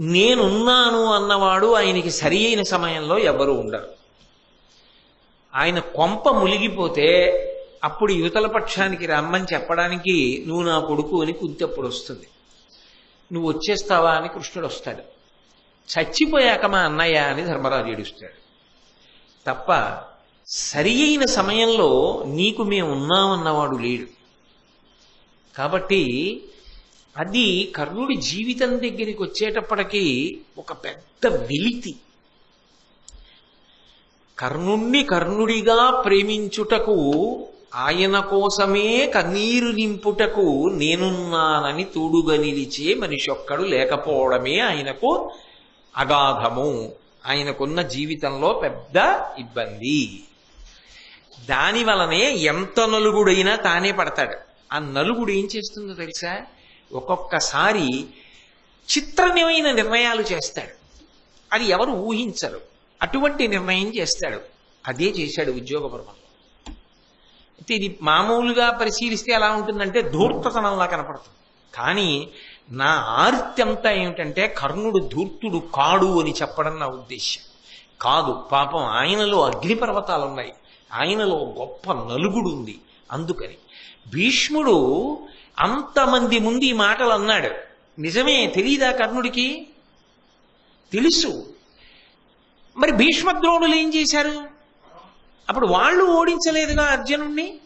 నేనున్నాను అన్నవాడు ఆయనకి సరి అయిన సమయంలో ఎవరు ఉండరు. ఆయన కొంప ములిగిపోతే అప్పుడు యువతల పక్షానికి రమ్మని చెప్పడానికి నువ్వు నా కొడుకు అని కుంతి అప్పుడు వస్తుంది. నువ్వు వచ్చేస్తావా అని కృష్ణుడు వస్తాడు. చచ్చిపోయాక మా అన్నయ్య అని ధర్మరాజు ఏడుస్తాడు తప్ప సరి అయిన సమయంలో నీకు మేము ఉన్నామన్నవాడు లేడు. కాబట్టి అది కర్ణుడి జీవితం దగ్గరికి వచ్చేటప్పటికీ ఒక పెద్ద వెలితి. కర్ణుణ్ణి కర్ణుడిగా ప్రేమించుటకు ఆయన కోసమే కన్నీరు నింపుటకు నేనున్నానని తోడుగా నిలిచే మనిషి ఒక్కడు లేకపోవడమే ఆయనకు అగాధము. ఆయనకున్న జీవితంలో పెద్ద ఇబ్బంది. దాని వలనే ఎంత నలుగుడైనా తానే పడతాడు. ఆ నలుగుడు ఏం చేస్తుందో తెలుసా? ఒక్కొక్కసారి చిత్రమైన నిర్ణయాలు చేస్తాడు. అది ఎవరు ఊహించరు. అటువంటి నిర్ణయం చేస్తాడు. అదే చేశాడు ఉద్యోగ పర్వంలో అయితే ఇది మామూలుగా పరిశీలిస్తే ఎలా ఉంటుందంటే ధూర్తతనంలా కనపడుతుంది. కానీ నా ఆర్త్యంతా ఏమిటంటే కర్ణుడు ధూర్తుడు కాడు అని చెప్పడం నా ఉద్దేశ్యం. కాదు పాపం ఆయనలో అగ్నిపర్వతాలు ఉన్నాయి ఆయనలో గొప్ప నలుగుడు ఉంది అందుకని భీష్ముడు అంతమంది ముందు ఈ మాటలు అన్నాడు. నిజమే తెలీదా కర్ణుడికి? తెలుసు. మరి భీష్మద్రోణులు ఏం చేశారు? అప్పుడు వాళ్ళు ఓడించలేదుగా అర్జునుణ్ణి?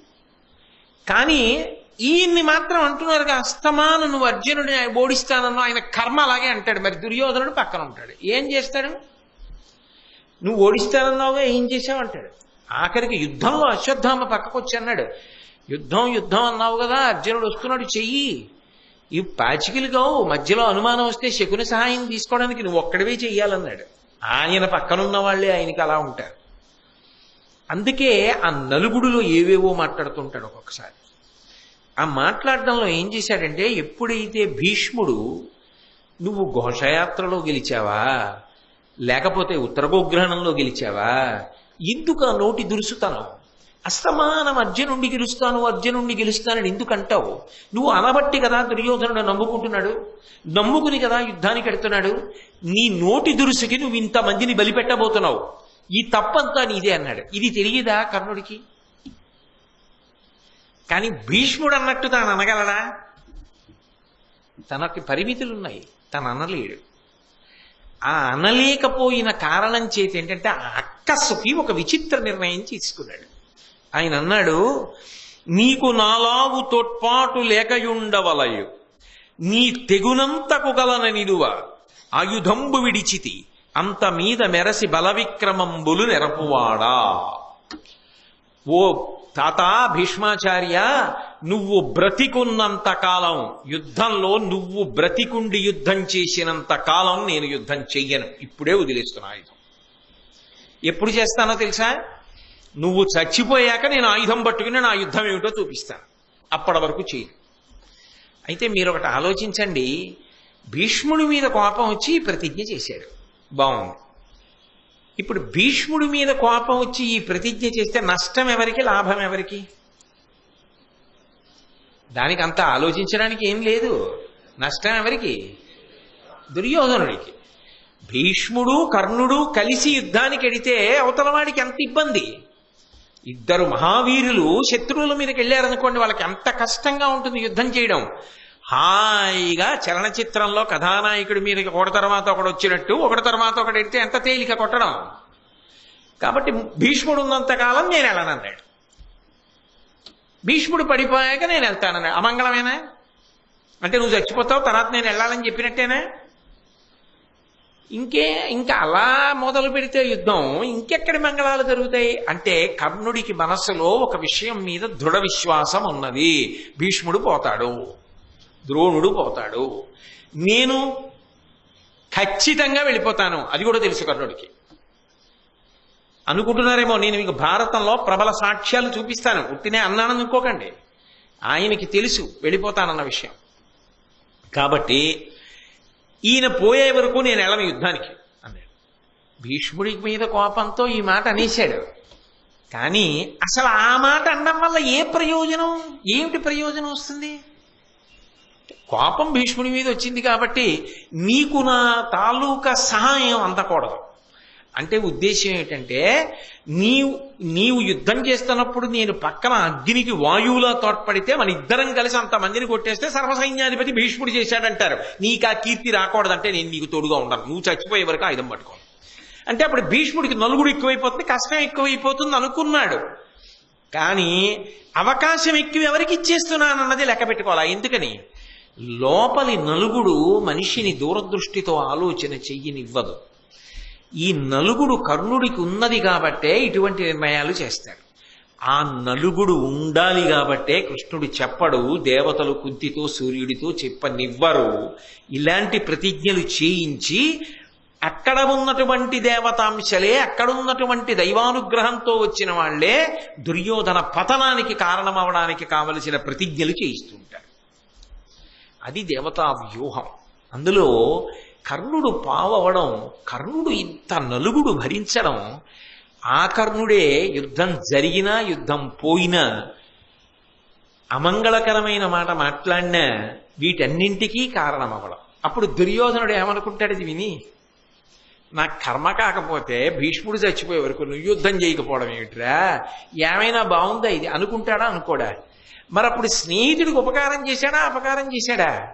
కానీ ఈయన్ని మాత్రం అంటున్నారుగా అస్తమాను నువ్వు అర్జునుడిని ఓడిస్తానన్నా ఆయన కర్మ అలాగే అంటాడు. మరి దుర్యోధనుడు పక్కన ఉంటాడు. ఏం చేస్తాడు? నువ్వు ఓడిస్తానన్నావుగా ఏం చేశావు అంటాడు. ఆఖరికి యుద్ధంలో అశ్వత్థామ పక్కకు వచ్చి అన్నాడు. యుద్ధం యుద్ధం అన్నావు కదా అర్జునుడు వస్తున్నాడు చెయ్యి. ఇవి పాచికలుగావు మధ్యలో అనుమానం వస్తే శకుని సహాయం తీసుకోవడానికి నువ్వు ఒక్కడివే చెయ్యాలన్నాడు. ఆయన పక్కనున్న వాళ్ళే ఆయనకి అలా ఉంటారు. అందుకే ఆ నలుగుడులో ఏవేవో మాట్లాడుతుంటాడు ఒక్కొక్కసారి. ఆ మాట్లాడడంలో ఏం చేశాడంటే ఎప్పుడైతే భీష్ముడు నువ్వు ఘోషయాత్రలో గెలిచావా లేకపోతే ఉత్తరగోగ్రహణంలో గెలిచావా ఎందుకు ఆ నోటి దురుసుతనం. అస్తమానం అర్జునుండి గెలుస్తాను అర్జునుండి గెలుస్తానని ఎందుకంటావు? నువ్వు అనబట్టి కదా దుర్యోధనుడు నమ్ముకుంటున్నాడు నమ్ముకుని కదా యుద్ధానికి ఎడుతున్నాడు నీ నోటి దురుసుకి నువ్వు ఇంతమందిని బలిపెట్టబోతున్నావు. ఈ తప్పంతా నీదే అన్నాడు. ఇది తెలియదా కర్ణుడికి? కానీ భీష్ముడు అన్నట్టు తాను అనగలడా? తనకి పరిమితులున్నాయి తను అనలేడు. ఆ అనలేకపోయిన కారణం చేతి ఏంటంటే ఆ అక్కస్సుకి ఒక విచిత్ర నిర్ణయం తీసుకున్నాడు. ఆయన అన్నాడు నీకు నాలాగు తోడ్పాటు లేకయుండవలయు. నీ తెగునంతకు గలన నిలువ ఆయుధంబు విడిచితి. అంత మీద మెరసి బలవిక్రమంబులు నెరపువాడా. ఓ తాత భీష్మాచార్య నువ్వు బ్రతికున్నంత కాలం యుద్ధంలో నువ్వు బ్రతికుండి యుద్ధం చేసినంత కాలం నేను యుద్ధం చెయ్యను. ఇప్పుడే వదిలేస్తున్నా ఆయుధం. ఎప్పుడు చేస్తానో తెలుసా? నువ్వు చచ్చిపోయాక నేను ఆయుధం పట్టుకుని నా యుద్ధం ఏమిటో చూపిస్తాను అప్పటి వరకు చేయి. అయితే మీరు ఒకటి ఆలోచించండి. భీష్ముడి మీద కోపం వచ్చి ఈ ప్రతిజ్ఞ చేశాడు. బాగుంది. ఇప్పుడు భీష్ముడి మీద కోపం వచ్చి ఈ ప్రతిజ్ఞ చేస్తే నష్టం ఎవరికి లాభం ఎవరికి? దానికి అంత ఆలోచించడానికి ఏం లేదు. నష్టం ఎవరికి? దుర్యోధనుడికి. భీష్ముడు కర్ణుడు కలిసి యుద్ధానికి ఎడితే అవతల వాడికి ఎంత ఇబ్బంది? ఇద్దరు మహావీరులు శత్రువుల మీదకి వెళ్ళారనుకోండి వాళ్ళకి ఎంత కష్టంగా ఉంటుంది యుద్ధం చేయడం. హాయిగా చలనచిత్రంలో కథానాయకుడి మీదకి ఒకటి తర్వాత ఒకడు వచ్చినట్టు ఒకటి తర్వాత ఒకటి ఎడితే ఎంత తేలిక కొట్టడం. కాబట్టి భీష్ముడు ఉన్నంతకాలం నేను వెళ్ళనన్నాడు భీష్ముడు పడిపోయాక నేను వెళ్తానన్నాడు. అమంగళమేనా? అంటే నువ్వు చచ్చిపోతావు తర్వాత నేను వెళ్ళాలని చెప్పినట్టేనా? ఇంకే ఇంకా అలా మొదలు పెడితే యుద్ధం ఇంకెక్కడి మంగళాలు జరుగుతాయి? అంటే కర్ణుడికి మనస్సులో ఒక విషయం మీద దృఢ విశ్వాసం ఉన్నది. భీష్ముడు పోతాడు. ద్రోణుడు పోతాడు. నేను ఖచ్చితంగా వెళ్ళిపోతాను. అది కూడా తెలుసు కర్ణుడికి. అనుకుంటున్నారేమో నేను మీకు భారతంలో ప్రబల సాక్ష్యాలు చూపిస్తాను. ఉట్టినే అన్నానని అనుకోకండి. ఆయనకి తెలుసు వెళ్ళిపోతానన్న విషయం. కాబట్టి ఈయన పోయే వరకు నేను వెళ్ళను యుద్ధానికి అన్నాడు. భీష్ముడి మీద కోపంతో ఈ మాట అనేశాడు. కానీ అసలు ఆ మాట అనడం వల్ల ఏ ప్రయోజనం? ఏమిటి ప్రయోజనం వస్తుంది? కోపం భీష్ముడి మీద వచ్చింది కాబట్టి నీకు నా తాలూకా సహాయం అందకూడదు. అంటే ఉద్దేశం ఏంటంటే నీవు నీవు యుద్ధం చేస్తున్నప్పుడు నేను పక్కన అగ్నికి వాయువులా తోడ్పడితే మన ఇద్దరం కలిసి అంతమందిని కొట్టేస్తే సర్వసైన్యాధిపతి భీష్ముడు చేశాడంటారు. నీకు ఆ కీర్తి రాకూడదంటే నేను నీకు తోడుగా ఉండను. నువ్వు చచ్చిపోయే వరకు ఆయుధం పట్టుకో. అంటే అప్పుడు భీష్ముడికి నలుగుడు ఎక్కువైపోతుంది కష్టం ఎక్కువైపోతుంది అనుకున్నాడు. కానీ అవకాశం ఎక్కువ ఎవరికి ఇచ్చేస్తున్నానన్నది లెక్క పెట్టుకోవాలా? ఎందుకని? లోపలి నలుగుడు మనిషిని దూరదృష్టితో ఆలోచన చెయ్యనివ్వదు. ఈ నలుగుడు కర్ణుడికి ఉన్నది కాబట్టే ఇటువంటి నిర్ణయాలు చేస్తాడు. ఆ నలుగుడు ఉండాలి కాబట్టే కృష్ణుడు చెప్పడు దేవతలు కుంతితో సూర్యుడితో చెప్పనివ్వరు. ఇలాంటి ప్రతిజ్ఞలు చేయించి అక్కడ ఉన్నటువంటి దేవతాంశలే అక్కడ ఉన్నటువంటి దైవానుగ్రహంతో వచ్చిన వాళ్ళే దుర్యోధన పతనానికి కారణమవడానికి కావలసిన ప్రతిజ్ఞలు చేయిస్తుంటారు. అది దేవతా వ్యూహం. అందులో కర్ణుడు పావవడం కర్ణుడు ఇంత నలుగుడు భరించడం ఆ కర్ణుడే యుద్ధం జరిగినా యుద్ధం పోయినా అమంగళకరమైన మాట మాట్లాడినా వీటన్నింటికీ కారణమవ్వడం. అప్పుడు దుర్యోధనుడు ఏమనుకుంటాడు ఇది విని నా కర్మ కాకపోతే భీష్ముడు చచ్చిపోయే వరకు నువ్వు యుద్ధం చేయకపోవడం ఏమిట్రా? ఏమైనా బాగుందా ఇది? అనుకుంటాడా అనుకోడా? మరి అప్పుడు స్నేహితుడికి ఉపకారం చేశాడా అపకారం చేశాడా?